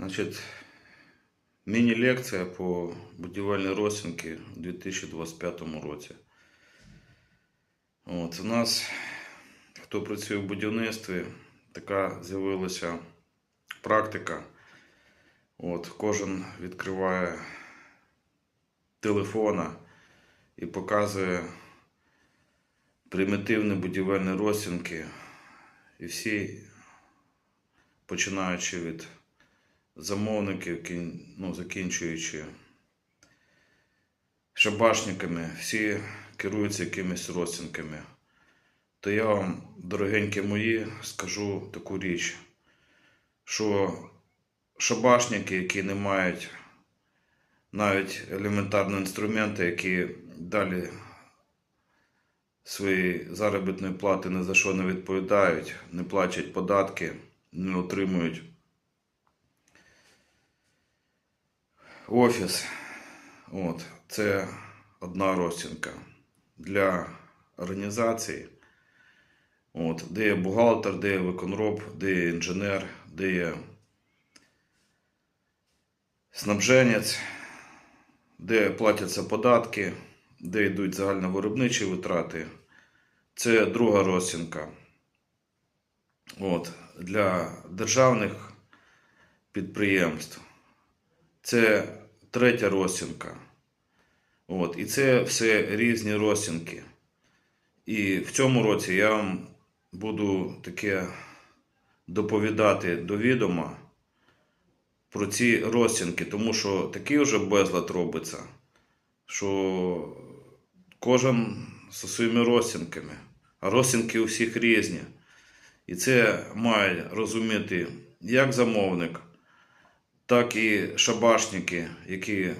Значить, міні-лекція по будівельній розцінки у 2025 році. От, у нас, хто працює в будівництві, така з'явилася практика. От, кожен відкриває телефона і показує примітивні будівельні розцінки. І всі, починаючи від замовників, ну, закінчуючи шабашниками, всі керуються якимись розцінками. То я вам, дорогенькі мої, скажу таку річ, що шабашники, які не мають навіть елементарні інструменти, які далі свої заробітної плати ні за що не відповідають, не платять податки, не отримують офіс. От, це одна розцінка для організації. От, де є бухгалтер, де є виконроб, де є інженер, де є снабженець, де платяться податки, де йдуть загальновиробничі витрати. Це друга розцінка. От, для державних підприємств. Це третя розцінка. От, і це все різні розцінки. І в цьому році я вам буду таке доповідати до відома про ці розцінки, тому що такий вже безлад робиться, що кожен зі своїми розцінками, а розцінки у всіх різні. І це має розуміти як замовник, так і шабашники, які,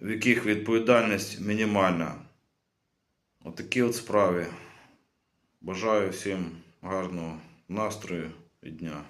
в яких відповідальність мінімальна. Отакі от справи. Бажаю всім гарного настрою і дня.